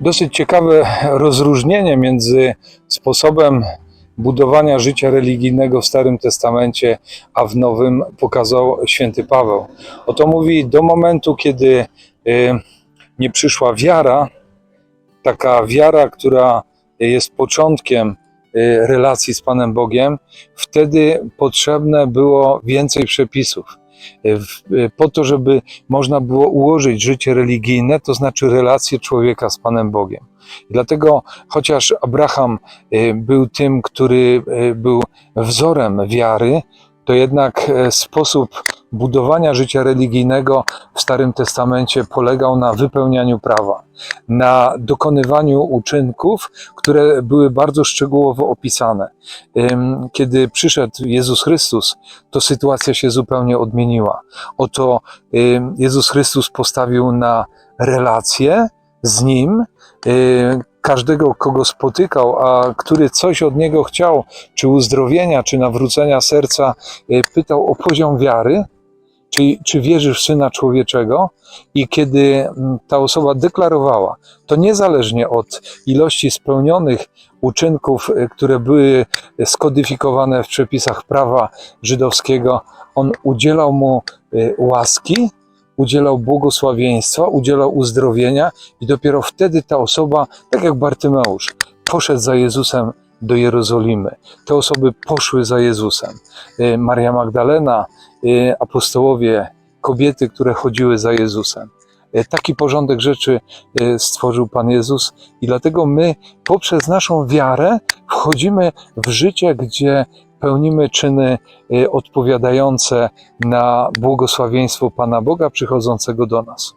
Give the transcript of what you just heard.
Dosyć ciekawe rozróżnienie między sposobem budowania życia religijnego w Starym Testamencie, a w Nowym pokazał święty Paweł. Oto mówi, do momentu, kiedy y, nie przyszła wiara, taka wiara, która jest początkiem y, relacji z Panem Bogiem, wtedy potrzebne było więcej przepisów. Y, y, Po to, żeby można było ułożyć życie religijne, to znaczy relację człowieka z Panem Bogiem. Dlatego, chociaż Abraham był tym, który był wzorem wiary, to jednak sposób budowania życia religijnego w Starym Testamencie polegał na wypełnianiu prawa, na dokonywaniu uczynków, które były bardzo szczegółowo opisane. Kiedy przyszedł Jezus Chrystus, to sytuacja się zupełnie odmieniła. Oto Jezus Chrystus postawił na relację z Nim, y, każdego, kogo spotykał, a który coś od Niego chciał, czy uzdrowienia, czy nawrócenia serca, y, pytał o poziom wiary, czy, czy wierzysz w Syna Człowieczego? I kiedy mm, ta osoba deklarowała, to niezależnie od ilości spełnionych uczynków, y, które były skodyfikowane w przepisach prawa żydowskiego, on udzielał mu y, łaski, udzielał błogosławieństwa, udzielał uzdrowienia i dopiero wtedy ta osoba, tak jak Bartymeusz, poszedł za Jezusem do Jerozolimy. Te osoby poszły za Jezusem. Y, Maria Magdalena, y, apostołowie, kobiety, które chodziły za Jezusem. Y, Taki porządek rzeczy stworzył Pan Jezus i dlatego my poprzez naszą wiarę wchodzimy w życie, gdzie pełnimy czyny odpowiadające na błogosławieństwo Pana Boga przychodzącego do nas.